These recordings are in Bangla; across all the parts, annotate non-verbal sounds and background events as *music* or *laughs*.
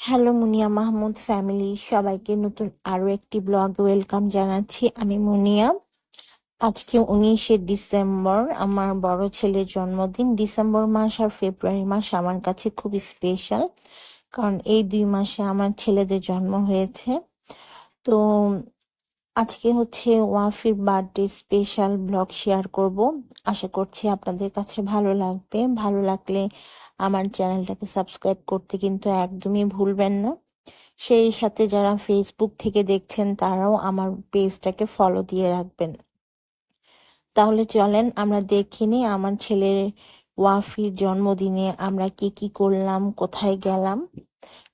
হ্যালো মুনিয়া মাহমুদ ফ্যামিলি সবাইকে নতুন আরও একটি ব্লগ ওয়েলকাম জানাচ্ছি আমি মুনিয়া। আজকে উনিশে ডিসেম্বর, আমার বড় ছেলের জন্মদিন। ডিসেম্বর মাস আর ফেব্রুয়ারি মাস আমার কাছে খুব স্পেশাল কারণ এই দুই মাসে আমার ছেলেদের জন্ম হয়েছে। তো আজকে হচ্ছে Wafir birthday special blog share করব। আশা করছি আপনাদের কাছে ভালো লাগবে। ভালো লাগলে আমার চ্যানেলটাকে সাবস্ক্রাইব করতে কিন্তু একদমই ভুলবেন না। সেই সাথে যারা ফেসবুক থেকে দেখছেন, তারাও আমার পেজটাকে ফলো দিয়ে রাখবেন। তাহলে চলেন আমরা দেখিনি আমার ছেলের ওয়াফির জন্মদিনে আমরা কি কি করলাম, কোথায় গেলাম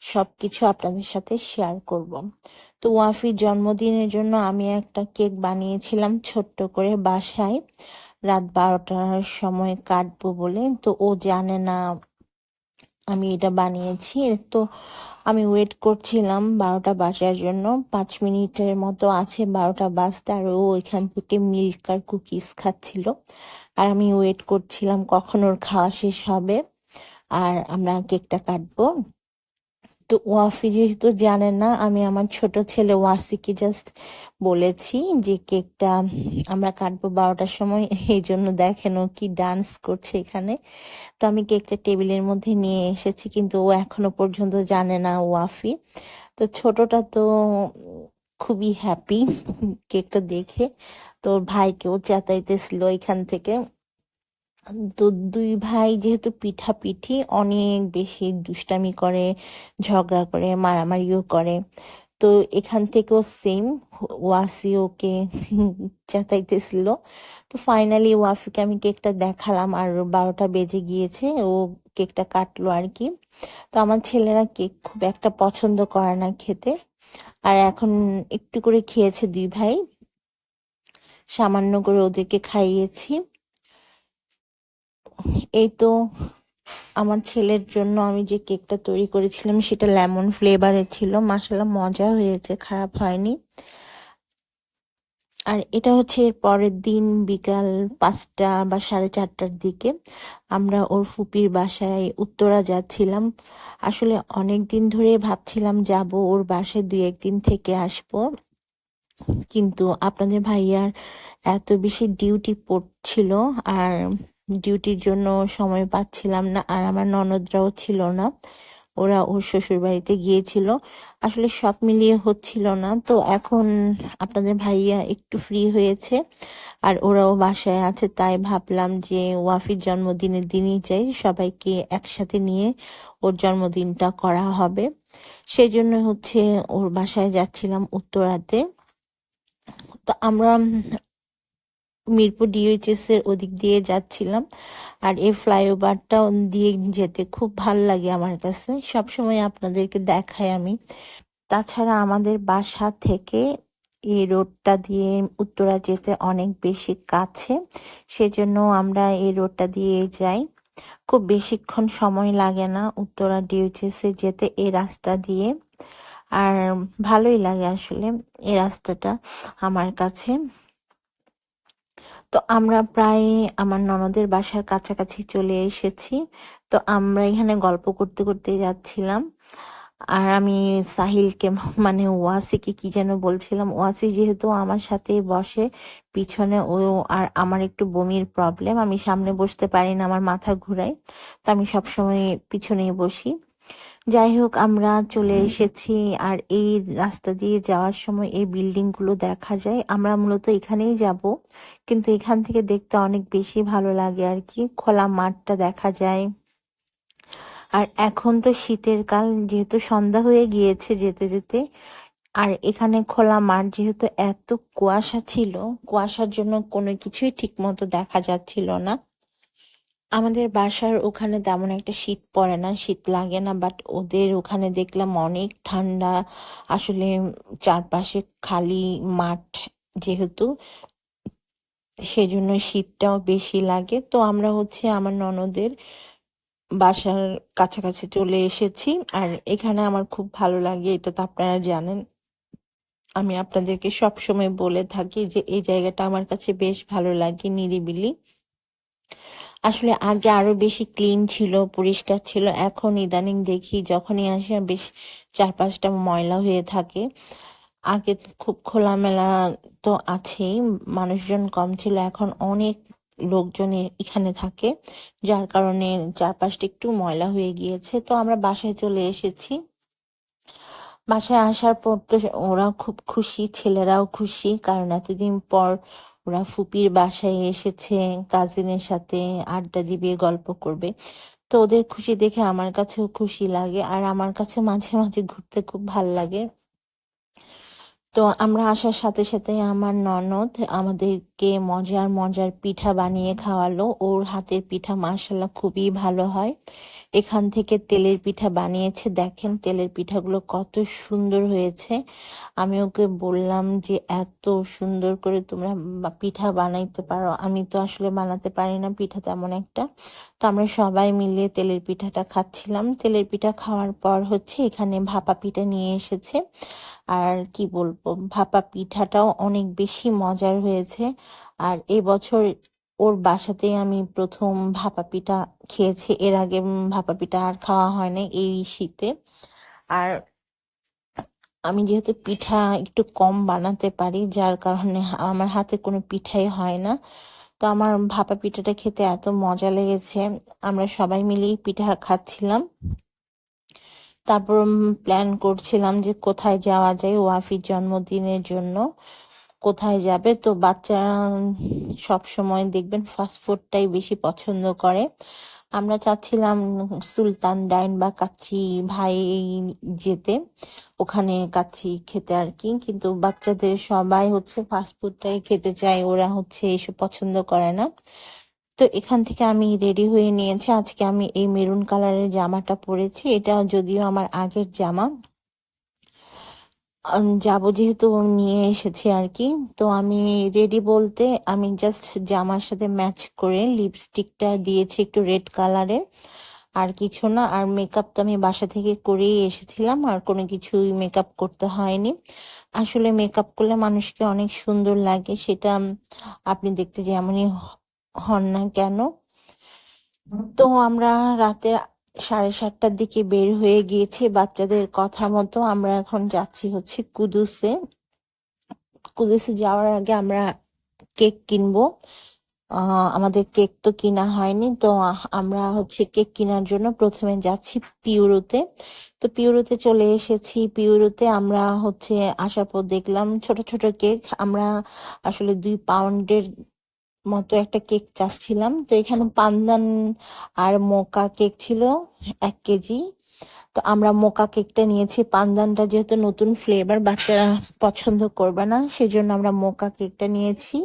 সব কিছু আপনাদের সাথে শেয়ার করব। তো ওয়াফির জন্মদিনের জন্য আমি একটা কেক বানিয়েছিলাম ছোট্ট করে বাসায়। রাত বারোটার সময় কাটবো বলে। তো ও জানে না আমি এটা বানিয়েছি, তো আমি ওয়েট করছিলাম বারোটা বাজার জন্য। পাঁচ মিনিটের মতো আছে বারোটা বাজতে, আর ও এখান থেকে মিল্ক আর কুকিজ খাচ্ছিল। আর আমি ওয়েট করছিলাম কখন ওর খাওয়া শেষ হবে। আর আমরা কেকটা কাটবো। তো ওয়াফি যেহেতু জানে না, আমি আমার ছোট ছেলে ওয়াসিকে জাস্ট বলেছি যে কেকটা আমরা কাটবো বারোটার সময়, এই জন্য দেখেন ও কি ডান্স করছে এখানে। তো আমি কেকটা টেবিলের মধ্যে নিয়ে এসেছি, কিন্তু ও এখনও পর্যন্ত জানে না ওয়াফি। তো ছোটটা তো খুবই হ্যাপি কেকটা দেখে। তো ভাইকেও চেতাইতেছিল এখান থেকে। তো দুই ভাই যেহেতু পিঠাপিঠি, অনেক বেশি দুষ্টামি করে, ঝগড়া করে, মারামারিও করে। তো এখান থেকেও সেম ওয়াসি ওকে *laughs* চেতাইতেছিল। তো ফাইনালি ওয়াফিকে আমি কেকটা দেখালাম আর বারোটা বেজে গিয়েছে, ও কেকটা কাটলো আর কি। তো আমার ছেলেরা কেক খুব একটা পছন্দ করে না খেতে। আর এখন একটু করে খেয়েছে দুই ভাই। সামান্য করে ওদেরকে খাইয়েছি। এই তো আমার ছেলের জন্য আমি যে কেকটা তৈরি করেছিলাম, সেটা লেমন ফ্লেভারের ছিল। মাসালা মজা হয়েছে, খারাপ হয়নি। আর এটা হচ্ছে এর পরের দিন বিকাল পাঁচটা বা সাড়ে চারটার দিকে। আমরা ওর ফুপির বাসায় উত্তরা যাচ্ছিলাম। আসলে অনেক দিন ধরে ভাবছিলাম যাব, ওর বাসায় দুই একদিন থেকে আসব। কিন্তু আপনাদের ভাইয়ার এত বেশি ডিউটি পড়ছিল, আর ডিউটির জন্য সময় পাচ্ছিলাম না আর আমার ননদরাও ছিল না। ওরা ওর শ্বশুর বাড়িতে গিয়েছিল। আসলে সব মিলিয়ে হচ্ছিল না। তো এখন আপনাদের ভাইয়া একটু ফ্রি হয়েছে আর ওরাও বাসায় আছে, তাই ভাবলাম যে ওয়াফির জন্মদিনের দিনই যাই। সবাইকে একসাথে নিয়ে ওর জন্মদিনটা করা হবে। সেই জন্য হচ্ছে ওর বাসায় যাচ্ছিলাম উত্তরাতে। তো আমরা মিরপুর ডিওএইচএস এর ওদিক দিয়ে যাচ্ছিলাম। আর এই ফ্লাইওভারটা দিয়ে যেতে খুব ভালো লাগে আমার কাছে। সব সময় আপনাদেরকে দেখাই আমি। তাছাড়া আমাদের বাসা থেকে এই রোডটা দিয়ে উত্তরা যেতে অনেক বেশি কাছে, সেজন্য আমরা এই রোডটা দিয়ে যাই। খুব বেশিক্ষণ সময় লাগে না উত্তরা এ যেতে এই রাস্তা দিয়ে। আর ভালোই লাগে আসলে এই রাস্তাটা আমার কাছে। তো আমরা প্রায় আমার ননদের বাসার কাছাকাছি চলে এসেছি। তো আমরা এখানে গল্প করতে করতে যাচ্ছিলাম। আর আমি সাহিলকে মানে ওয়াসিকে কি যেন বলছিলাম, ওয়াসি যেহেতু আমার সাথে বসে, পিছনে ও আর আমার একটু বমির প্রবলেম আমি সামনে বসতে পারি না আমার মাথা ঘুরাই তো আমি সবসময় পিছনেই বসি। যাই হোক, আমরা চলে এসেছি আর এই রাস্তা দিয়ে যাওয়ার সময় এই বিল্ডিংগুলো দেখা যায়। আমরা মূলত এখানেই যাব, কিন্তু এখান থেকে দেখতে অনেক বেশি ভালো লাগে আর কি। খোলা মাঠটা দেখা যায়। আর এখন তো শীতের কাল, যেহেতু সন্ধ্যা হয়ে গিয়েছে যেতে যেতে, আর এখানে খোলা মাঠ যেহেতু এত কুয়াশা ছিল, কুয়াশার জন্য কোনো কিছুই ঠিক মতো দেখা যাচ্ছিল না। আমাদের বাসার ওখানে তেমন একটা শীত পড়ে না, শীত লাগে না বাট ওদের ওখানে দেখলাম অনেক ঠান্ডা। আসলে চারপাশে খালি মাঠ যেহেতু, সেজন্য শীতটাও বেশি লাগে। তো আমরা হচ্ছে আমার ননদের বাসার কাছাকাছি চলে এসেছি। আর এখানে আমার খুব ভালো লাগে, এটা তো আপনারা জানেন। আমি আপনাদেরকে সব সময় বলে থাকি যে, এই জায়গাটা আমার কাছে বেশ ভালো লাগে নিরিবিলি। আসলে আগে আরও বেশি ক্লিন ছিল, পরিষ্কার ছিল। এখন ইদানিং দেখি যখনই আসে বেশ চার পাঁচটা ময়লা হয়ে থাকে। আগে খুব খোলামেলা তো আছেই, মানুষজন কম ছিল। এখন অনেক লোকজন এখানে থাকে, যার কারণে চারপাশটা একটু ময়লা হয়ে গিয়েছে। তো আমরা বাসায় চলে এসেছি। বাসায় আসার পর তো ওরা খুব খুশি, ছেলেরাও খুশি, কারণ এতদিন পর ওরা ফুপির বাসায় এসেছে কাজিনের সাথে আড্ডা দিবে, গল্প করবে। তো ওদের খুশি দেখে আমার কাছেও খুশি লাগে আর আমার কাছে মাঝে মাঝে ঘুরতে খুব ভালো লাগে। তো আমরা আসার সাথে সাথে আমার ননদ আমাদেরকে মজার মজার পিঠা বানিয়ে খাওয়ালো, ওর হাতের পিঠা মাশাল্লাহ খুবই ভালো হয়। এখান থেকে তেলের পিঠা বানিয়েছে। দেখেন তেলের পিঠাগুলো কত সুন্দর হয়েছে। আমি ওকে বললাম যে, এত সুন্দর করে তোমরা পিঠা বানাইতে পারো। আমি তো আসলে বানাতে পারি না পিঠা তেমন একটা। তো আমরা সবাই মিলে তেলের পিঠাটা খাচ্ছিলাম। তেলের পিঠা খাওয়ার পর হচ্ছে এখানে ভাপা পিঠা নিয়ে এসেছে। আর কি বলব, ভাপা পিঠাটাও অনেক বেশি মজার হয়েছে। আর এবছর ওর বাসাতেই আমি প্রথম ভাপা পিঠা খেয়েছি। এর আগে ভাপা পিঠা আর খাওয়া হয় না এই শীতে। আর আমি যেহেতু পিঠা একটু কম বানাতে পারি, যার কারণে আমার হাতে কোনো পিঠাই হয় না। তো আমার ভাপা পিঠাটা খেতে এত মজা লেগেছে। আমরা সবাই মিলেই পিঠা খাচ্ছিলাম। তারপর প্ল্যান করছিলাম যে কোথায় যাওয়া যায় ওয়াফির জন্মদিনের জন্য। কোথায় যাবে? তো বাচ্চারা সব সময় দেখবেন ফাস্ট ফুডটাই বেশি পছন্দ করে। আমরা চাচ্ছিলাম সুলতান ডাইন বা কাচ্চি ভাই যেতে। ওখানে কাচ্চি খেতে আর কি। কিন্তু বাচ্চাদের সবাই হচ্ছে ফাস্ট ফুডটাই খেতে চায়। ওরা হচ্ছে এসব পছন্দ করে না। তো এখান থেকে আমি রেডি হয়ে নিয়েছি। আজকে আমি এই মেরুন কালারের জামাটা পরেছি। এটা যদিও আমার আগের জামা। যাব যেহেতু নিয়ে এসেছি আর কি। তো আমি রেডি বলতে আমি জাস্ট জামার সাথে ম্যাচ করে লিপস্টিকটা দিয়েছি একটু রেড কালারের আর কিছু না, আর মেকআপ তো আমি বাসা থেকে করেই এসেছিলাম, আর কোনো কিছুই মেকআপ করতে হয়নি। আসলে মেকআপ করলে মানুষকে অনেক সুন্দর লাগে, সেটা আপনি দেখতে যেমনই হন না কেন। তো আমরা রাতে সাড়ে সাতটার দিকে বের হয়ে গিয়েছে বাচ্চাদের কথা মতো। আমরা এখন যাচ্ছি হচ্ছে কুদুসে। কুদুসে যাওয়ার আগে আমরা কেক কিনবো। আমাদের কেক তো কিনা হয়নি, তো আমরা হচ্ছে কেক কেনার জন্য প্রথমে যাচ্ছি পিউরোতে। তো পিউরোতে চলে এসেছি। পিউরোতে আমরা হচ্ছে আসার পর দেখলাম ছোট ছোট কেক। আমরা আসলে দুই পাউন্ডের মতো একটা কেক চাচ্ছিলাম। তো এখানে পান্দান আর মোকা কেক ছিল এক কেজি। তো আমরা মোকা কেকটা নিয়েছি। পান্দানটা যেহেতু নতুন ফ্লেভার বাচ্চারা পছন্দ করবে না, সেজন্য আমরা মোকা কেকটা নিয়েছি।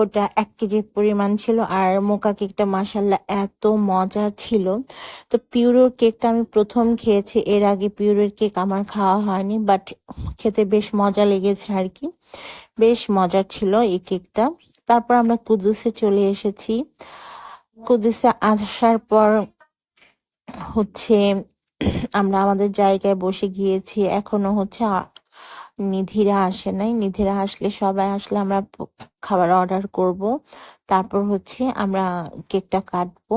ওটা এক কেজি পরিমাণ ছিল আর মোকা কেকটা মাসাল্লাহ এত মজার ছিল। তো পিউরোর কেকটা আমি প্রথম খেয়েছি। এর আগে পিউরোর কেক আমার খাওয়া হয়নি, বাট খেতে বেশ মজা লেগেছে আর কি। বেশ মজার ছিল এই কেকটা। তারপর আমরা কুদুসে চলে এসেছি। কুদুসে আসার পর হচ্ছে আমরা আমাদের জায়গায় বসে গিয়েছি। এখনও হচ্ছে নিধিরা আসে নাই। নিধিরা আসলে সবাই আসলে আমরা খাবার অর্ডার করব। তারপর হচ্ছে আমরা কেকটা কাটবো।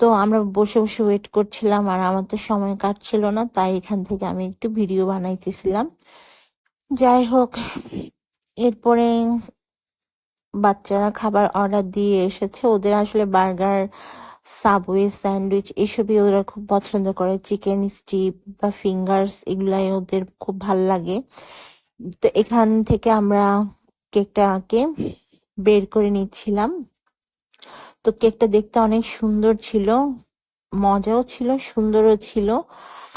তো আমরা বসে বসে ওয়েট করছিলাম আর আমার তো সময় কাটছিল না, তাই এখান থেকে আমি একটু ভিডিও বানাইতেছিলাম। যাই হোক, এরপরে বাচ্চারা খাবার অর্ডার দিয়ে এসেছে। ওদের আসলে বার্গার সাবওয়ে স্যান্ডউইচ এসবই ওরা খুব পছন্দ করে। চিকেন স্টিপ বা ফিঙ্গার্স এগুলাই ওদের খুব ভালো লাগে। তো এখান থেকে আমরা কেকটাকে বের করে নিচ্ছিলাম। তো কেকটা দেখতে অনেক সুন্দর ছিল, মজাও ছিল, সুন্দরও ছিল।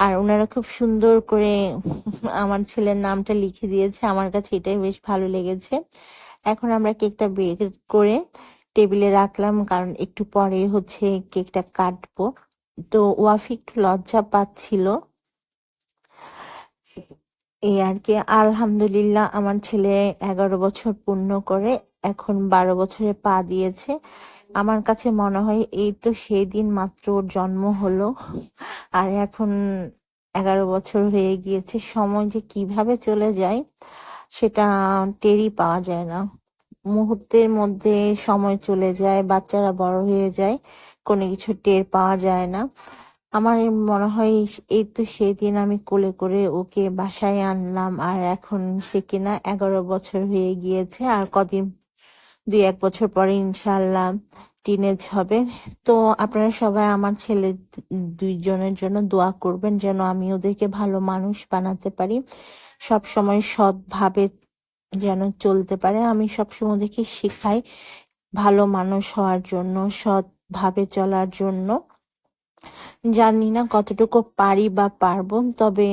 আর ওনারা খুব সুন্দর করে আমার ছেলের নামটা লিখে দিয়েছে। আমার কাছে এটাই বেশ ভালো লেগেছে। এখন আমরা কেকটা বের করে টেবিলে রাখলাম, কারণ একটু পরে হচ্ছে কেকটা কাটবো। তো ওয়াফি একটু লজ্জা পাচ্ছিল। এই আর কি, আলহামদুলিল্লাহ আমার ছেলে এগারো বছর পূর্ণ করে। এখন বারো বছরে পা দিয়েছে। আমার কাছে মনে হয় এই তো সেই দিন মাত্র ওর জন্ম হলো। আর এখন এগারো বছর হয়ে গিয়েছে, সময় যে কীভাবে চলে যায় সেটা টেরই পাওয়া যায় না। মুহূর্তের মধ্যে সময় চলে যায়, বাচ্চারা বড় হয়ে যায়, কোনো কিছু টের পাওয়া যায় না। আমার মনে হয় এই তো সেই দিন আমি কোলে করে ওকে বাসায় আনলাম, আর এখন সে কিনা এগারো বছর হয়ে গিয়েছে, আর কদিন দুই এক বছর পরে ইনশাল্লাহ টিনেজ হবে। তো আপনারা সবাই আমার ছেলে দুইজনের জন্য দোয়া করবেন যেন আমি ওদেরকে ভালো মানুষ বানাতে পারি। সব সময় সৎভাবে যেন চলতে পারে। আমি সবসময় ওদেরকে শেখাই ভালো মানুষ হওয়ার জন্য, সৎভাবে চলার জন্য। জানি না কতটুকু পারি বা পারব, তবে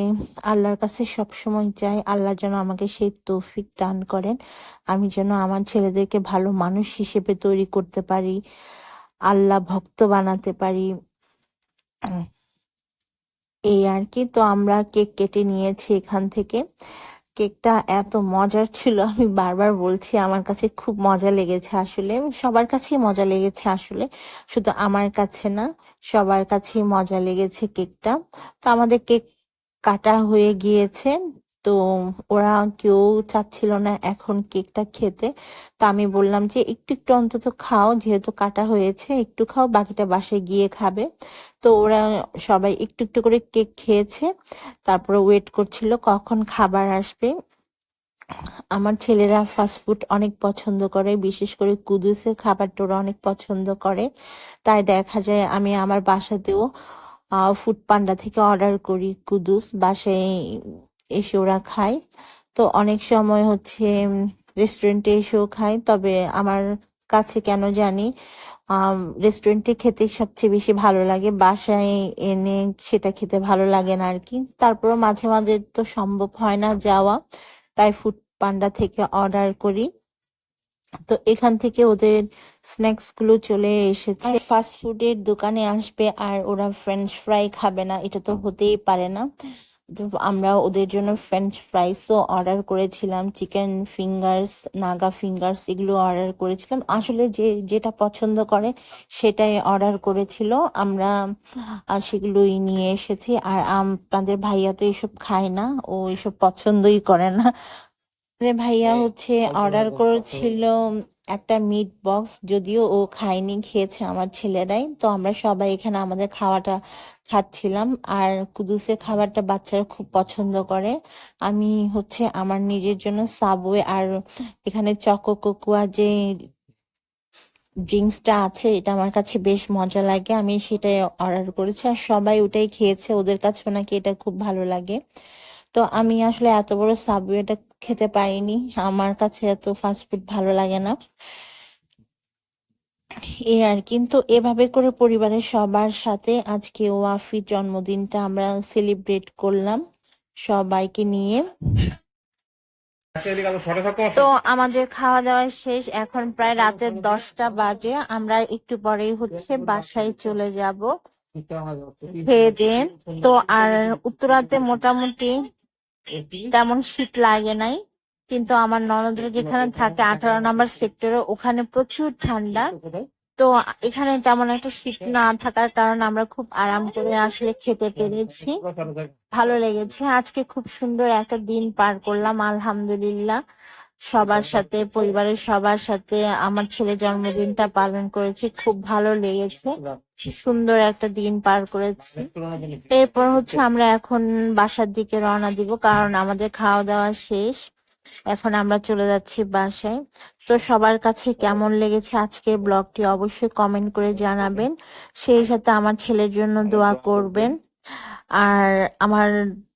আল্লাহর কাছে সবসময় চাই আল্লাহ যেন আমাকে সেই তৌফিক দান করেন। আমি যেন আমার ছেলেদেরকে ভালো মানুষ হিসেবে তৈরি করতে পারি, আল্লাহ ভক্ত বানাতে পারি। এই আর কি। তো আমরা কেক কেটে নিয়েছি এখান থেকে। কেকটা এত মজার ছিল, আমি বারবার বলছি, আমার কাছে খুব মজা লেগেছে আসলে, সবার কাছেই মজা লেগেছে আসলে, শুধু আমার কাছে না, সবার কাছেই মজা লেগেছে কেকটা। তো আমাদের কেক কাটা হয়ে গিয়েছে তো ওরা কেউ চাচ্ছিল না এখন কেকটা খেতে। তো আমি বললাম যে, একটু একটু অন্তত খাও, যেহেতু কাটা হয়েছে, একটু খাও, বাকিটা বাসায় গিয়ে খাবে। তো ওরা সবাই একটু একটু করে কেক খেয়েছে। তারপরে ওয়েট করছিল কখন খাবার আসবে। আমার ছেলেরা ফাস্ট ফুড অনেক পছন্দ করে, বিশেষ করে কুদুসের খাবারটা ওরা অনেক পছন্দ করে। তাই দেখা যায় আমি আমার বাসাতেও ফুড পান্ডা থেকে অর্ডার করি কুদুস। বাসায় এসে ওরা খায়। তো অনেক সময় হচ্ছে রেস্টুরেন্টে এসেও খায়। তবে আমার কাছে কেন জানি রেস্টুরেন্টে খেতে সবচেয়ে বেশি ভালো লাগে। বাসায় এনে সেটা খেতে ভালো লাগে না আর কি তারপর মাঝে মাঝে তো সম্ভব হয় না যাওয়া। তাই ফুড পান্ডা থেকে অর্ডার করি। তো এখান থেকে ওদের স্ন্যাক্সগুলো চলে এসেছে। ফাস্ট ফুডের দোকানে আসবে আর ওরা ফ্রেঞ্চ ফ্রাই খাবে না, এটা তো হতেই পারে না। আমরা ওদের জন্য ফ্রেঞ্চ ফ্রাইসও অর্ডার করেছিলাম চিকেন ফিঙ্গার্স নাগা ফিঙ্গার্স এগুলো অর্ডার করেছিলাম। আসলে যে, যেটা পছন্দ করে সেটাই অর্ডার করেছিল। আমরা সেগুলোই নিয়ে এসেছি। আর আপনাদের ভাইয়া তো এসব খায় না, ও এসব পছন্দই করে না। ভাইয়া হচ্ছে অর্ডার করেছিল একটা মিট বক্স যদিও ও খায়নি খেয়েছে আমার ছেলেরাই। তো আমরা সবাই এখানে আমাদের খাওয়াটা খাচ্ছিলাম। আর কুদুসের খাবারটা বাচ্চারা খুব পছন্দ করে। আমি হচ্ছে আমার নিজের জন্য সাবওয়ে আর এখানে চকো কোকুয়া যে ড্রিঙ্কসটা আছে এটা আমার কাছে বেশ মজা লাগে। আমি সেটাই অর্ডার করেছি আর সবাই ওটাই খেয়েছে। ওদের কাছেও নাকি এটা খুব ভালো লাগে। তো আমি আসলে এত বড় সাবওয়েটা খেতে পারিনি। আমার কাছে এত ফাস্টফুড ভালো লাগে না। এই আর কিন্তু এভাবে করে পরিবারের সবার সাথে আজকে ওয়াফির জন্মদিনটা আমরা সেলিব্রেট করলাম সবাইকে নিয়ে। তো আমাদের খাওয়া দাওয়া শেষ। এখন প্রায় রাতের দশটা বাজে। আমরা একটু পরেই হচ্ছে বাসায় চলে যাব। খেয়ে দেন। তো আর উত্তরাতে মোটামুটি তেমন শীত লাগে নাই কিন্তু আমার ননদরা যেখানে থাকে আঠারো নম্বর সেক্টরে ওখানে প্রচুর ঠান্ডা। তো এখানে তেমন একটা শীত না থাকার কারণে আমরা খুব আরাম করে আসলে খেতে পেরেছি। ভালো লেগেছে। আজকে খুব সুন্দর একটা দিন পার করলাম আলহামদুলিল্লাহ। সবার সাথে পরিবারের সবার সাথে আমার ছেলে জন্মদিনটা পালন করেছি খুব ভালো লেগেছে। সুন্দর একটা দিন পার করেছি। এরপর হচ্ছে আমরা এখন বাসার দিকে রওনা দিব কারণ আমাদের খাওয়া দাওয়া শেষ। এখন আমরা চলে যাচ্ছি বাসায়। তো সবার কাছে কেমন লেগেছে আজকের ব্লগটি অবশ্যই কমেন্ট করে জানাবেন। সেই সাথে আমার ছেলের জন্য দোয়া করবেন। আর আমার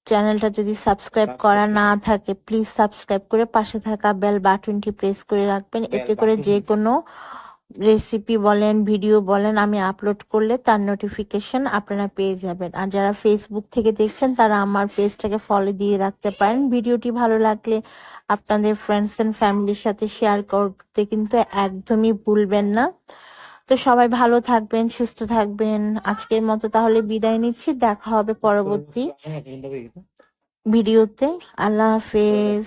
চ্যানেলটা যদি সাবস্ক্রাইব করা না থাকে প্লিজ সাবস্ক্রাইব করে পাশে থাকা বেল বাটনটি প্রেস করে রাখবেন। এতে করে যে কোনো রেসিপি বলেন ভিডিও বলেন আমি আপলোড করলে তার নোটিফিকেশন আপনারা পেয়ে যাবেন। আর যারা ফেসবুক থেকে দেখছেন তারা আমার পেজটাকে ফলো দিয়ে রাখতে পারেন। ভিডিওটি ভালো লাগলে আপনাদের ফ্রেন্ডস অ্যান্ড ফ্যামিলির সাথে শেয়ার করতে কিন্তু একদমই ভুলবেন না। তো সবাই ভালো থাকবেন সুস্থ থাকবেন আজকের মতো তাহলে বিদায় নিচ্ছি দেখা হবে পরবর্তী ভিডিওতে আল্লাহ হাফেজ